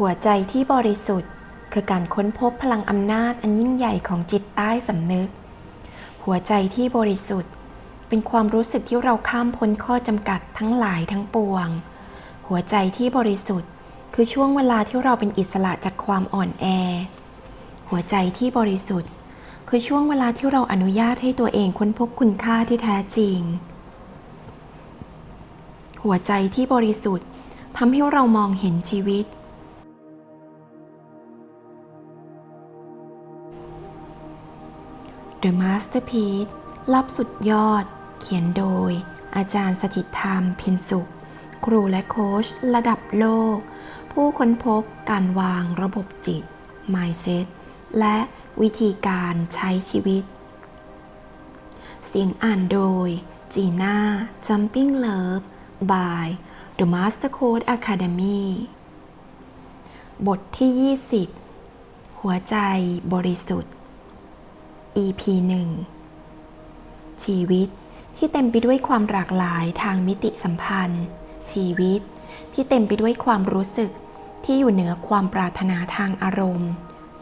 หัวใจที่บริสุทธิ์ คือการค้นพบพลังอำนาจอันยิ่งใหญ่ของจิตใต้สำนึก หัวใจที่บริสุทธิ์ เป็นความรู้สึกที่เราข้ามพ้นข้อจำกัดทั้งหลายทั้งปวง หัวใจที่บริสุทธิ์ คือช่วงเวลาที่เราเป็นอิสระจากความอ่อนแอ หัวใจที่บริสุทธิ์ คือช่วงเวลาที่เราอนุญาตให้ตัวเองค้นพบคุณค่าที่แท้จริง หัวใจที่บริสุทธิ์ทำให้เรามองเห็นชีวิต The Masterpiece ลับสุดยอด เขียนโดย อาจารย์สถิตธรรมเพ็ญสุข ครูและโค้ชระดับโลก ผู้ค้นพบการวางระบบจิต Mindset และวิธีการใช้ชีวิต เสียงอ่านโดย จีน่า Jumping Love by The Master Code Academy บทที่ 20 หัวใจบริสุทธิ์ EP 1 ชีวิตที่เต็มไปด้วยความหลากหลายทางมิติสัมพันธ์ ชีวิตที่เต็มไปด้วยความรู้สึกที่อยู่เหนือความปรารถนาทางอารมณ์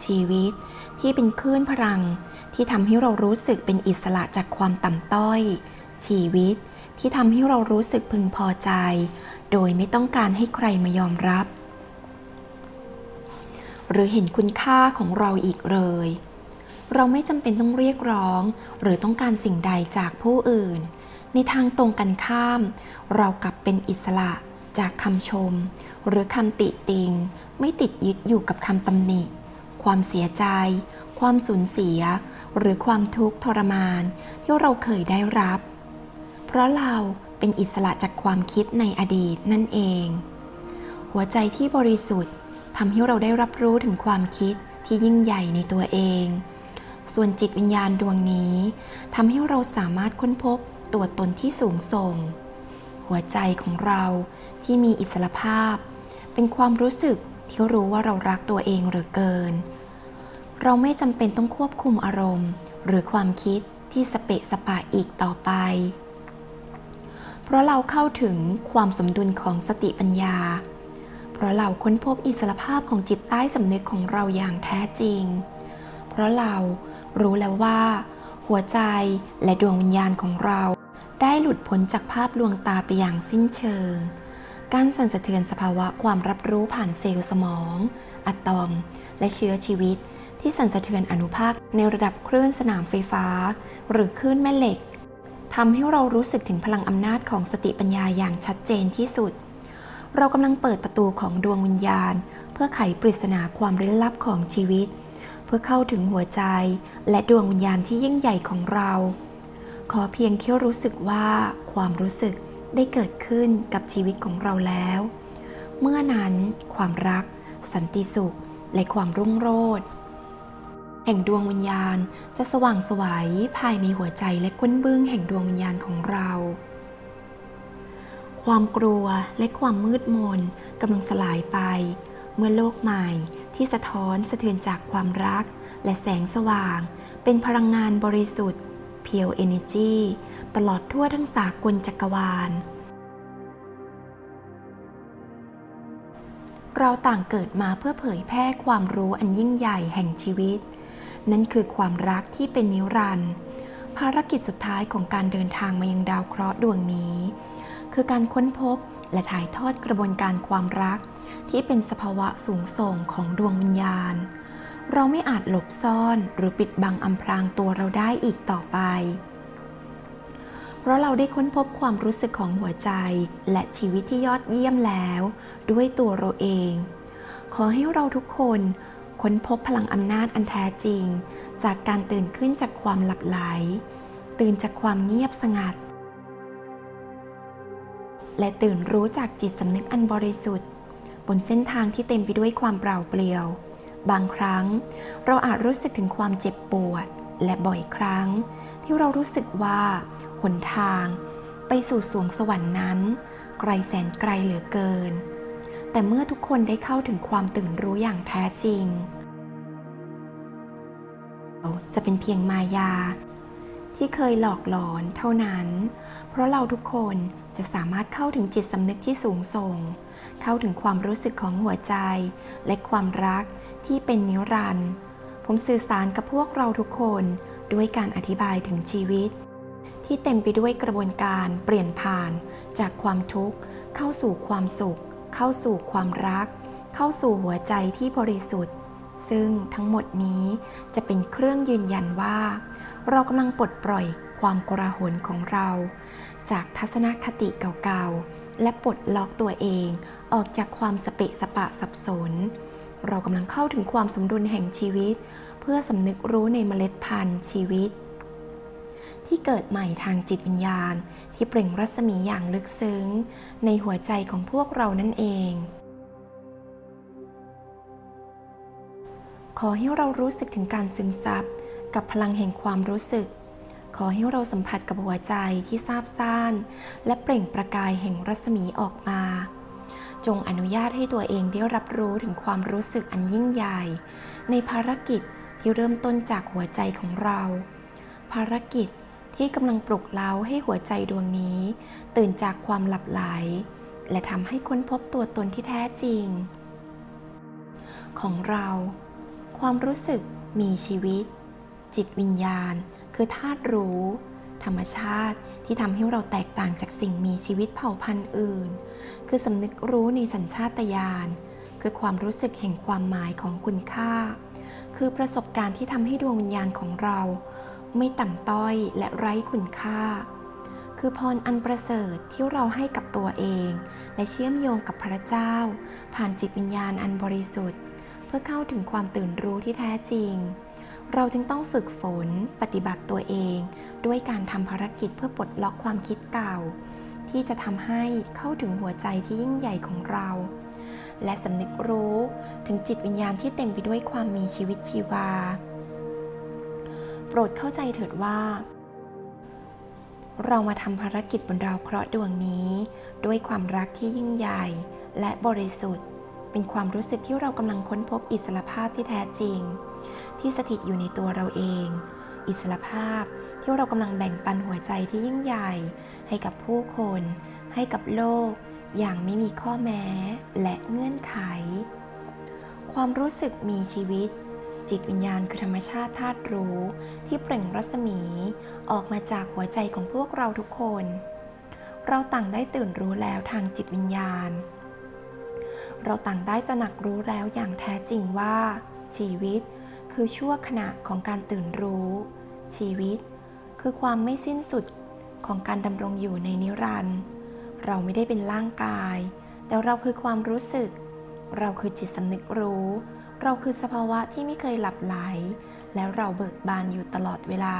ชีวิตที่เป็นคลื่นพลังที่ทำให้เรารู้สึกเป็นอิสระจากความต่ำต้อย ชีวิตที่ทำให้เรารู้สึกพึงพอใจ โดยไม่ต้องการให้ใครมายอมรับ หรือเห็นคุณค่าของเราอีกเลย เราไม่จำเป็นต้องเรียกร้อง หรือต้องการสิ่งใดจากผู้อื่น ในทางตรงกันข้าม เรากลับเป็นอิสระจากคำชม หรือคำติติง ไม่ติดยึดอยู่กับคำตำหนิ ความเสียใจ ความสูญเสีย หรือความทุกข์ทรมานที่เราเคยได้รับ เพราะเราเป็นอิสระจากความคิดในอดีตนั่นเอง หัวใจที่บริสุทธิ์ทำให้เราได้รับรู้ถึงความคิดที่ยิ่งใหญ่ในตัวเอง ส่วนจิตวิญญาณดวงนี้ทำให้เราสามารถค้นพบตัวตนที่สูงส่ง หัวใจของเราที่มีอิสรภาพ เป็นความรู้สึกที่รู้ว่าเรารักตัวเองเหลือเกิน เราไม่จำเป็นต้องควบคุมอารมณ์ หรือความคิดที่สเปะสปะอีกต่อไป เพราะเราเข้าถึงความสมดุลของสติปัญญา เพราะเราค้นพบอิสรภาพของจิตใต้สำนึกของเราอย่างแท้จริง เพราะเรา รู้แล้วว่า หัวใจและดวงวิญญาณของเรา ได้หลุดพ้นจากภาพลวงตาไปอย่างสิ้นเชิง การสั่นสะเทือนสภาวะความรับรู้ผ่านเซลล์สมอง อะตอม และเชื้อชีวิต ที่สั่นสะเทือนอนุภาคในระดับคลื่นสนามไฟฟ้า หรือคลื่นแม่เหล็กทำให้เรารู้สึกถึงพลังอำนาจของสติปัญญาอย่างชัดเจนที่สุด เรากำลังเปิดประตูของดวงวิญญาณ เพื่อไขปริศนาความเร้นลับของชีวิต เพื่อเข้าถึงหัวใจและดวงวิญญาณที่ยิ่งใหญ่ของเรา ขอเพียงแค่รู้สึกว่าความรู้สึกได้เกิดขึ้นกับชีวิตของเราแล้ว เมื่อนั้นความรัก สันติสุข และความรุ่งโรจน์แห่งดวงวิญญาณจะสว่างไสวัยภายในหัวใจและก้นบึ้งแห่งดวงวิญญาณของเรา ความกลัวและความมืดมนกำลังสลายไป เมื่อโลกใหม่ ที่สะท้อนสะเทือนจากความรัก และแสงสว่าง เป็นพลังงานบริสุทธิ์ Pure Energy ตลอดทั่วทั้งสากลจักรวาล เราต่างเกิดมาเพื่อเผยแพร่ความรู้อันยิ่งใหญ่แห่งชีวิต นั่นคือความรักที่เป็นนิรันดร์ภารกิจสุดท้ายของการเดินทางมายังดาวเคราะห์ดวงนี้ คือการค้นพบและถ่ายทอดกระบวนการความรัก ที่เป็นสภาวะสูงส่งของดวงวิญญาณ เราไม่อาจหลบซ่อนหรือปิดบังอำพรางตัวเราได้อีกต่อไป เพราะเราได้ค้นพบความรู้สึกของหัวใจและชีวิตที่ยอดเยี่ยมแล้ว ด้วยตัวเราเอง ขอให้เราทุกคนค้นพบพลังอำนาจอันแท้จริง จากการตื่นขึ้นจากความหลับไหล ตื่นจากความเงียบสงัด และตื่นรู้จากจิตสำนึกอันบริสุทธิ์ บนเส้นทางที่เต็มไปด้วยความเปล่าเปลี่ยว บางครั้งเราอาจรู้สึกถึงความเจ็บปวด และบ่อยครั้ง ที่เรารู้สึกว่า หนทาง ไปสู่สวงสวรรค์นั้น ไกลแสนไกลเหลือเกิน แต่เมื่อทุกคนได้เข้าถึงความตื่นรู้อย่างแท้จริง จะเป็นเพียงมายา ที่เคยหลอกหลอนเท่านั้น เพราะเราทุกคนจะสามารถเข้าถึงจิตสำนึกที่สูงส่ง เข้าถึงความรู้สึกของหัวใจ และความรักที่เป็นนิรันดร์ผมสื่อสารกับพวกเราทุกคนด้วยการอธิบายถึงชีวิต ที่เต็มไปด้วยกระบวนการเปลี่ยนผ่านจากความทุกข์ เข้าสู่ความสุข เข้าสู่ความรัก เข้าสู่หัวใจที่บริสุทธิ์ ซึ่งทั้งหมดนี้จะเป็นเครื่องยืนยันว่า เรากำลังปลดปล่อยความกระหนของเรา จากทัศนคติเก่าๆ และปลดล็อกตัวเองออกจากความสเปะสปะสับสน เรากำลังเข้าถึงความสมดุลแห่งชีวิต เพื่อสำนึกรู้ในเมล็ดพันธุ์ชีวิต ที่เกิดใหม่ทางจิตวิญญาณ ที่เปล่งรัศมีอย่างลึกซึ้ง ในหัวใจของพวกเรานั่นเอง ขอให้เรารู้สึกถึงการซึมซับกับพลังแห่งความรู้สึก ขอให้เราสัมผัสกับหัวใจที่ซาบซ่าน และเปล่งประกายแห่งรัศมีออกมา จงอนุญาตให้ตัวเองได้รับรู้ถึงความรู้สึกอันยิ่งใหญ่ ในภารกิจที่เริ่มต้นจากหัวใจของเรา ภารกิจที่กำลังปลุกเร้าให้หัวใจดวงนี้ ตื่นจากความหลับไหล และทำให้ค้นพบตัวตนที่แท้จริง ของเรา ความรู้สึกมีชีวิต จิตวิญญาณ คือธาตุรู้ ธรรมชาติที่ทำให้เราแตกต่างจากสิ่งมีชีวิตเผ่าพันธุ์อื่น คือสำนึกรู้ในสัญชาตญาณ คือความรู้สึกแห่งความหมายของคุณค่า คือประสบการณ์ที่ทำให้ดวงวิญญาณของเรา ไม่ต่ำต้อยและไร้คุณค่า คือพรอันประเสริฐที่เราให้กับตัวเอง และเชื่อมโยงกับพระเจ้า ผ่านจิตวิญญาณอันบริสุทธิ์ เพื่อเข้าถึงความตื่นรู้ที่แท้จริง เราจึงต้องฝึกฝนปฏิบัติตัวเอง ด้วยการทำภารกิจเพื่อปลดล็อกความคิดเก่า ที่จะทำให้เข้าถึงหัวใจที่ยิ่งใหญ่ของเรา และสำนึกรู้ถึงจิตวิญญาณที่เต็มไปด้วยความมีชีวิตชีวา โปรดเข้าใจเถิดว่า เรามาทำภารกิจบนดาวเคราะห์ดวงนี้ ด้วยความรักที่ยิ่งใหญ่และบริสุทธิ์ เป็นความรู้สึกที่เรากำลังค้นพบอิสรภาพที่แท้จริง ที่สถิตอยู่ในตัวเราเอง อิสรภาพที่เรากำลังแบ่งปันหัวใจที่ยิ่งใหญ่ ให้กับผู้คน ให้กับโลก อย่างไม่มีข้อแม้และเงื่อนไข ความรู้สึกมีชีวิต จิตวิญญาณคือธรรมชาติธาตุรู้ ที่เปล่งรัศมีออกมาจากหัวใจของพวกเราทุกคน เราต่างได้ตื่นรู้แล้วทางจิตวิญญาณ เราต่างได้ตระหนักรู้แล้วอย่างแท้จริงว่า ชีวิต คือชั่วขณะของการตื่นรู้ ชีวิต คือความไม่สิ้นสุดของการดำรงอยู่ในนิรันดร์เราไม่ได้เป็นร่างกาย แต่เราคือความรู้สึก เราคือจิตสำนึกรู้ เราคือสภาวะที่ไม่เคยหลับไหล แล้วเราเบิกบานอยู่ตลอดเวลา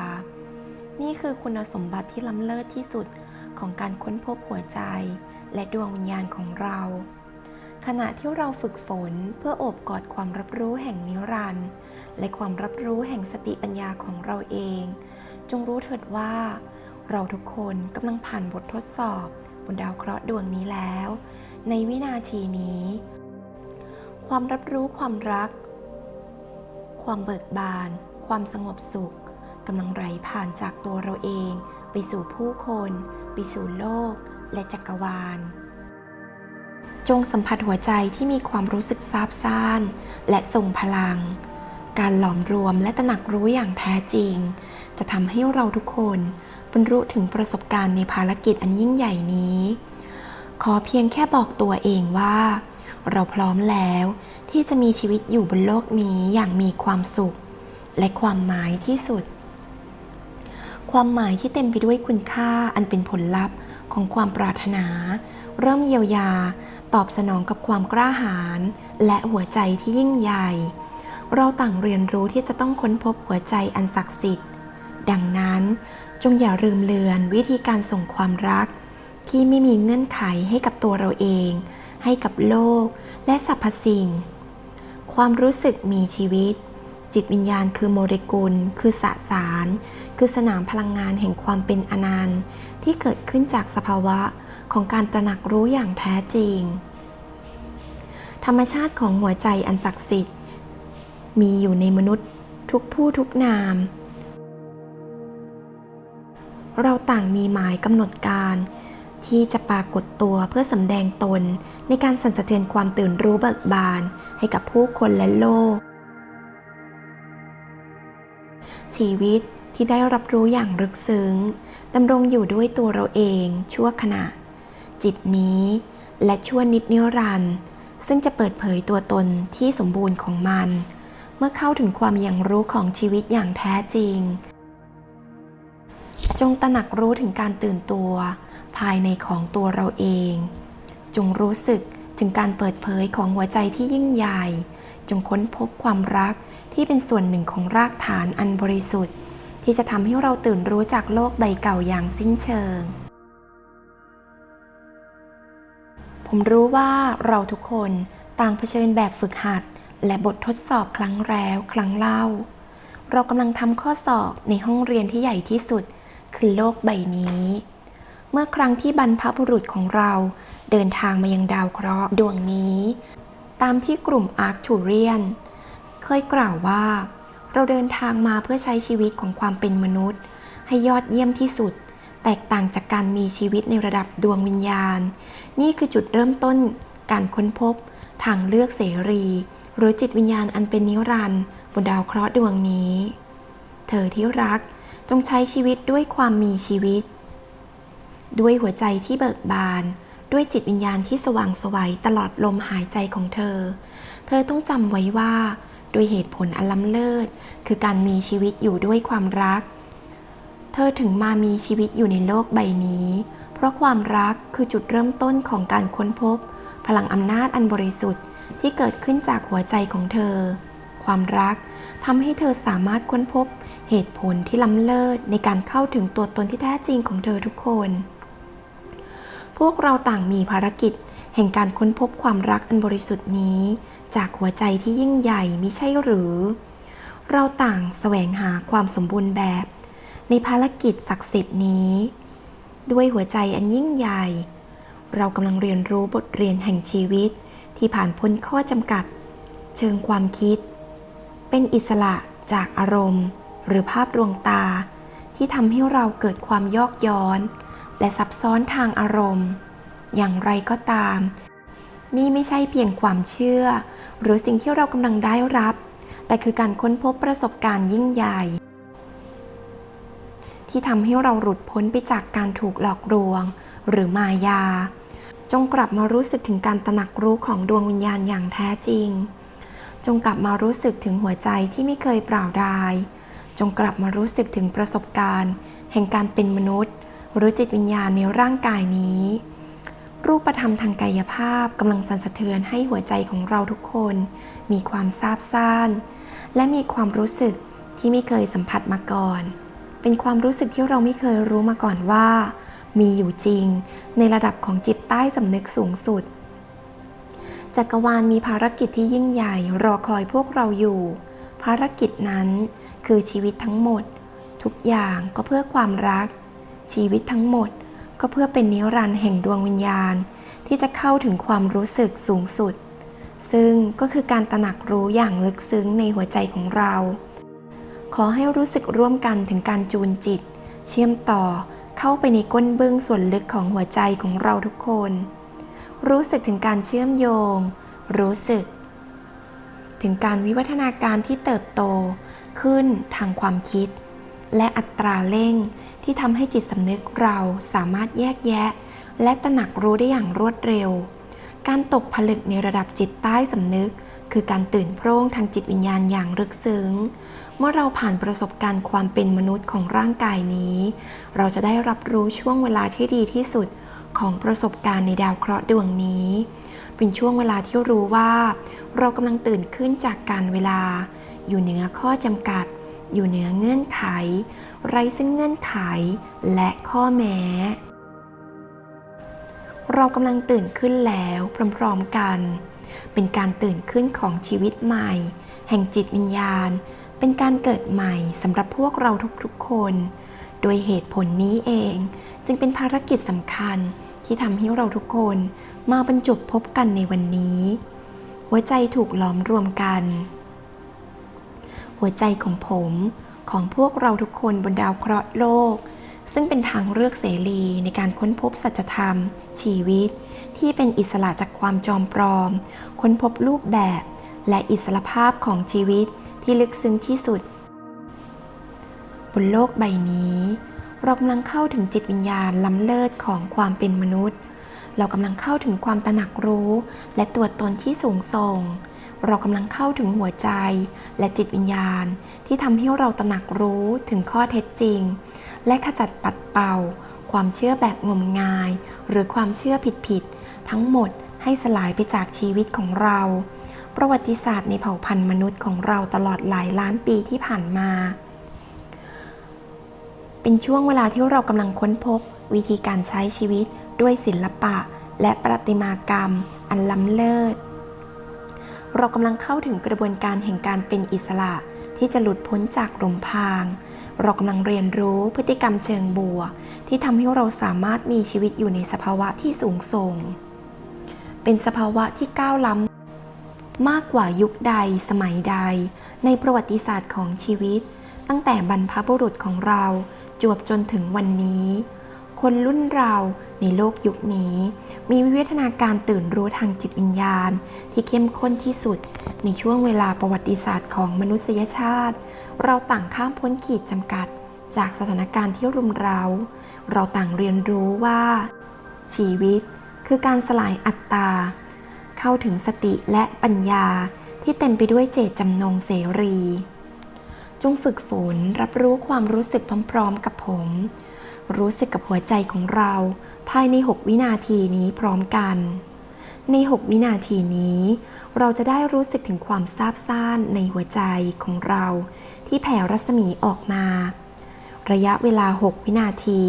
นี่คือคุณสมบัติที่ล้ำเลิศที่สุดของการค้นพบหัวใจ และดวงวิญญาณของเรา ขณะที่เราฝึกฝนเพื่อโอบกอดความรับรู้แห่งนิรันดร์ และความรับรู้แห่งสติปัญญาของเราเอง จงรู้เถิดว่า เราทุกคนกำลังผ่านบททดสอบบนดาวเคราะห์ดวงนี้แล้ว ในวินาทีนี้ ความรับรู้ความรัก ความเบิกบาน ความสงบสุขกำลังไหลผ่านจากตัวเราเอง ไปสู่ผู้คน ไปสู่โลก และจักรวาล จงสัมผัสหัวใจที่มีความรู้สึกซาบซ่าน และทรงพลัง การหลอมรวมและตระหนักรู้อย่างแท้จริง จะทำให้เราทุกคนบรรลุถึงประสบการณ์ในภารกิจอันยิ่งใหญ่นี้ ขอเพียงแค่บอกตัวเองว่า เราพร้อมแล้วที่จะมีชีวิตอยู่บนโลกนี้อย่างมีความสุข และความหมายที่สุด ความหมายที่เต็มไปด้วยคุณค่าอันเป็นผลลัพธ์ของความปรารถนา เริ่มเยียวยา ตอบสนองกับความกล้าหาญและหัวใจที่ยิ่งใหญ่ เราต่างเรียนรู้ที่จะต้องค้นพบหัวใจอันศักดิ์สิทธิ์ ดังนั้นจงอย่าลืมเลือนวิธีการส่งความรัก ที่ไม่มีเงื่อนไขให้กับตัวเราเอง ให้กับโลก และสรรพสิ่ง ความรู้สึกมีชีวิต จิตวิญญาณคือโมเลกุล คือสสาร คือสนามพลังงานแห่งความเป็นอนันต์ ที่เกิดขึ้นจากสภาวะของการตระหนักรู้อย่างแท้จริง ธรรมชาติของหัวใจอันศักดิ์สิทธิ์ มีอยู่ในมนุษย์ทุกผู้ทุกนาม เราต่างมีหมายกำหนดการ ที่จะปรากฏตัวเพื่อสำแดงตนในการสั่นสะเทือนความตื่นรู้เบิกบานให้กับผู้คนและโลก ชีวิตที่ได้รับรู้อย่างลึกซึ้งดำรงอยู่ด้วยตัวเราเองชั่วขณะ จิตนี้และชั่วนิดนิรันด์ซึ่งจะเปิดเผยตัวตนที่สมบูรณ์ของมัน เมื่อเข้าถึงความอย่างรู้ของชีวิตอย่างแท้จริง จงตระหนักรู้ถึงการตื่นตัว ภายในของตัวเราเอง จงรู้สึกถึงการเปิดเผยของหัวใจที่ยิ่งใหญ่ จงค้นพบความรักที่เป็นส่วนหนึ่งของรากฐานอันบริสุทธิ์ ที่จะทำให้เราตื่นรู้จากโลกใบเก่าอย่างสิ้นเชิง ผมรู้ว่าเราทุกคนต่างเผชิญแบบฝึกหัด และบททดสอบครั้งแล้วครั้งเล่า เรากำลังทำข้อสอบในห้องเรียนที่ใหญ่ที่สุด คือโลกใบนี้ เมื่อครั้งที่บรรพบุรุษของเราเดินทางมายังดาวเคราะห์ดวงนี้ ตามที่กลุ่มอาร์คทูเรียน เคยกล่าวว่า เราเดินทางมาเพื่อใช้ชีวิตของความเป็นมนุษย์ ให้ยอดเยี่ยมที่สุด แตกต่างจากการมีชีวิตในระดับดวงวิญญาณ นี่คือจุดเริ่มต้นการค้นพบทางเลือกเสรี หรือจิตวิญญาณอันเป็นนิรันดร์บนดาวเคราะห์ดวงนี้ เธอที่รักจงใช้ชีวิตด้วยความมีชีวิต ด้วยหัวใจที่เบิกบาน ด้วยจิตวิญญาณที่สว่างสวัยตลอดลมหายใจของเธอ เธอต้องจำไว้ว่า ด้วยเหตุผลอันล้ำเลิศ คือการมีชีวิตอยู่ด้วยความรัก เธอถึงมามีชีวิตอยู่ในโลกใบนี้ เพราะความรักคือจุดเริ่มต้นของการค้นพบ พลังอำนาจอันบริสุทธิ์ ที่เกิดขึ้นจากหัวใจของเธอ ความรักทำให้เธอสามารถค้นพบเหตุผลที่ล้ำเลิศในการเข้าถึงตัวตนที่แท้จริงของเธอทุกคน พวกเราต่างมีภารกิจแห่งการค้นพบความรักอันบริสุทธิ์นี้ จากหัวใจที่ยิ่งใหญ่มิใช่หรือ เราต่างแสวงหาความสมบูรณ์แบบ ในภารกิจศักดิ์สิทธิ์นี้ ด้วยหัวใจอันยิ่งใหญ่ เรากำลังเรียนรู้บทเรียนแห่งชีวิต ที่ผ่านพ้นข้อจำกัด เชิงความคิด เป็นอิสระจากอารมณ์ หรือภาพดวงตา ที่ทำให้เราเกิดความยอกย้อน และซับซ้อนทางอารมณ์ อย่างไรก็ตาม นี่ไม่ใช่เพียงความเชื่อ หรือสิ่งที่เรากำลังได้รับ แต่คือการค้นพบประสบการณ์ยิ่งใหญ่ ที่ทำให้เราหลุดพ้นไปจากการถูกหลอกลวง หรือมายา จงกลับมารู้สึกถึงการตระหนักรู้ของดวงวิญญาณอย่างแท้จริง จงกลับมารู้สึกถึงหัวใจที่ไม่เคยเปล่าดาย จงกลับมารู้สึกถึงประสบการณ์ แห่งการเป็นมนุษย์ หรือจิตวิญญาณในร่างกายนี้ รูปธรรมทางกายภาพกำลังสั่นสะเทือนให้หัวใจของเราทุกคน มีความซาบซ่าน และมีความรู้สึกที่ไม่เคยสัมผัสมาก่อน เป็นความรู้สึกที่เราไม่เคยรู้มาก่อนว่า มีอยู่จริง ในระดับของจิตใต้สำนึกสูงสุด จักรวาลมีภารกิจที่ยิ่งใหญ่รอคอยพวกเราอยู่ ภารกิจนั้นคือชีวิตทั้งหมด ทุกอย่างก็เพื่อความรัก ชีวิตทั้งหมดก็เพื่อเป็นนิรันดร์แห่งดวงวิญญาณ ที่จะเข้าถึงความรู้สึกสูงสุด ซึ่งก็คือการตระหนักรู้อย่างลึกซึ้งในหัวใจของเรา ขอให้รู้สึกร่วมกันถึงการจูนจิต เชื่อมต่อ เข้าไปในก้นบึ้งส่วนลึกของหัวใจของเราทุกคน รู้สึกถึงการเชื่อมโยง รู้สึก ถึงการวิวัฒนาการที่เติบโตขึ้นทางความคิด และอัตราเร่งที่ทำให้จิตสำนึกเราสามารถแยกแยะ และตระหนักรู้ได้อย่างรวดเร็ว การตกผลึกในระดับจิตใต้สำนึก คือการตื่นโพร่งทางจิตวิญญาณอย่างลึกซึ้ง เมื่อเราผ่านประสบการณ์ความเป็นมนุษย์ของร่างกายนี้ เราจะได้รับรู้ช่วงเวลาที่ดีที่สุดของประสบการณ์ในดาวเคราะห์ดวงนี้ เป็นช่วงเวลาที่รู้ว่า เรากำลังตื่นขึ้นจากการเวลา อยู่เหนือข้อจำกัด อยู่เหนือเงื่อนไข ไร้ซึ่งเงื่อนไข และข้อแม้ เรากำลังตื่นขึ้นแล้วพร้อมๆกัน เป็นการตื่นขึ้นของชีวิตใหม่ แห่งจิตวิญญาณ เป็นการเกิดใหม่สำหรับพวกเราทุกๆคน โดยเหตุผลนี้เอง จึงเป็นภารกิจสำคัญที่ทำให้เราทุกคนมาบรรจบพบกันในวันนี้ หัวใจถูกล้อมรวมกัน หัวใจของผมของพวกเราทุกคนบนดาวเคราะห์โลก ซึ่งเป็นทางเลือกเสรีในการค้นพบสัจธรรม ชีวิต ที่เป็นอิสระจากความจอมปลอม ค้นพบรูปแบบ และอิสรภาพของชีวิต ที่ลึกซึ้งที่สุด บนโลกใบนี้ เรากำลังเข้าถึงจิตวิญญาณล้ำเลิศของความเป็นมนุษย์ เรากำลังเข้าถึงความตระหนักรู้ และตัวตนที่สูงส่ง เรากำลังเข้าถึงหัวใจ และจิตวิญญาณ ที่ทำให้เราตระหนักรู้ถึงข้อเท็จจริง และขจัดปัดเป่า ความเชื่อแบบงมงาย หรือความเชื่อผิดๆทั้งหมดให้สลายไปจากชีวิตของเรา ประวัติศาสตร์ในเผ่าพันธุ์มนุษย์ของเราตลอดหลายล้านปีที่ผ่านมา เป็นช่วงเวลาที่เรากำลังค้นพบ วิธีการใช้ชีวิตด้วยศิลปะ และประติมากรรม อันล้ำเลิศ เรากำลังเข้าถึงกระบวนการแห่งการเป็นอิสระที่จะหลุดพ้นจากหลมพราง เรากำลังเรียนรู้พฤติกรรมเชิงบวกที่ทำให้เราสามารถมีชีวิตอยู่ในสภาวะที่สูงส่ง เป็นสภาวะที่ก้าวล้ำ มากกว่ายุคใดสมัยใด ในประวัติศาสตร์ของชีวิต ตั้งแต่บรรพบุรุษของเราจวบจนถึงวันนี้ คนรุ่นเราในโลกยุคนี้ มีวิวัฒนาการตื่นรู้ทางจิตวิญญาณ ที่เข้มข้นที่สุด ในช่วงเวลาประวัติศาสตร์ของมนุษยชาติ เราต่างข้ามพ้นขีดจำกัด จากสถานการณ์ที่รุมเร้า เราต่างเรียนรู้ว่า ชีวิตคือการสลายอัตตา เข้าถึงสติและปัญญาที่เต็มไปด้วยเจตจำนงเสรี จงฝึกฝนรับรู้ความรู้สึกพร้อมๆ กับผม รู้สึกกับหัวใจของเราภายใน 6 วินาทีนี้พร้อมกัน ใน 6 วินาทีนี้ เราจะได้รู้สึกถึงความซาบซ่านในหัวใจของเรา ที่แผ่รัศมีออกมา ระยะเวลา 6 วินาที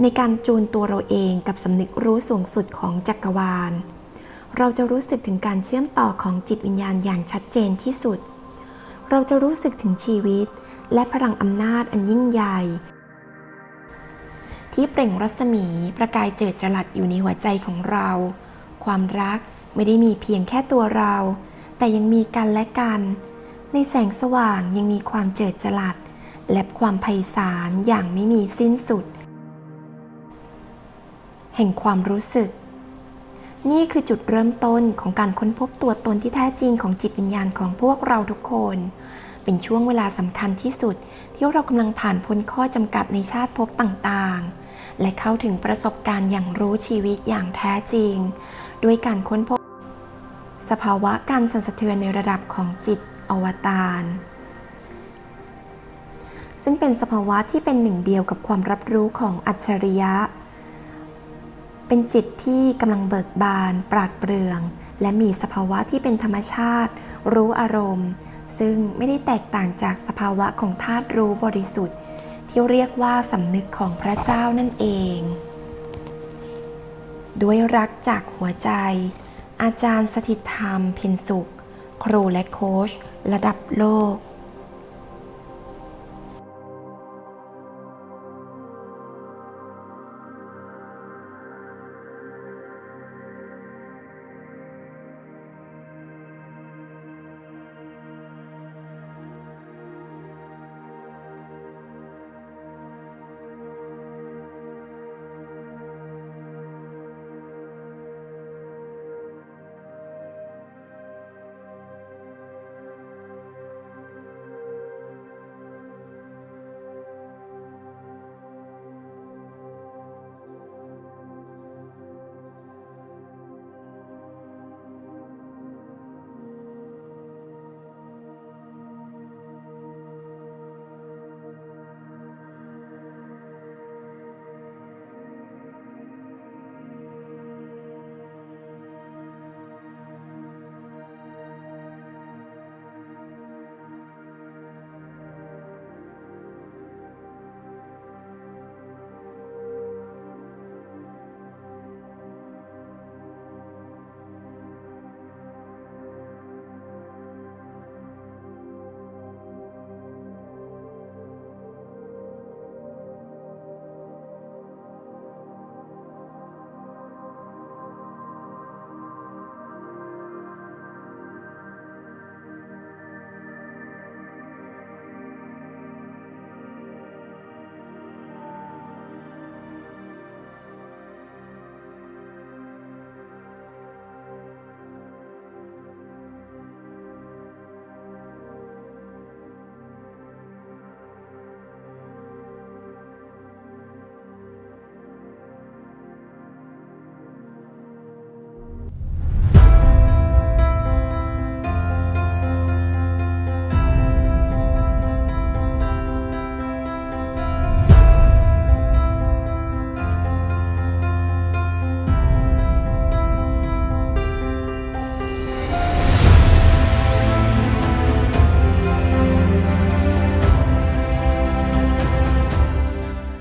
ในการจูนตัวเราเองกับสำนึกรู้สูงสุดของจักรวาล เราจะรู้สึกถึงการเชื่อมต่อของจิตวิญญาณอย่างชัดเจนที่สุด เราจะรู้สึกถึงชีวิต และพลังอำนาจอันยิ่งใหญ่ ที่เปล่งรัศมีประกายเจิดจรัสอยู่ในหัวใจของเรา ความรักไม่ได้มีเพียงแค่ตัวเรา แต่ยังมีกันและกัน ในแสงสว่างยังมีความเจิดจรัส และความไพศาลอย่างไม่มีสิ้นสุด แห่งความรู้สึก นี่คือจุดเริ่มต้นของการค้นพบตัวตนที่แท้จริงของจิตวิญญาณของพวกเราทุกคน เป็นช่วงเวลาสำคัญที่สุด ที่เรากำลังผ่านพ้นข้อจำกัดในชาติภพต่างๆ และเข้าถึงประสบการณ์อย่างรู้ชีวิตอย่างแท้จริง ด้วยการค้นพบ สภาวะการสั่นสะเทือนในระดับของจิตอวตารซึ่งเป็นสภาวะที่เป็นหนึ่งเดียวกับความรับรู้ของอัจฉริยะ เป็นจิตที่กำลังเบิกบาน ปราดเปรื่อง และมีสภาวะที่เป็นธรรมชาติ รู้อารมณ์ ซึ่งไม่ได้แตกต่างจากสภาวะของธาตุรู้บริสุทธิ์ ที่เรียกว่าสำนึกของพระเจ้านั่นเอง ด้วยรักจากหัวใจ อาจารย์สถิตธรรม เพ็ญสุข ครูและโค้ชระดับโลก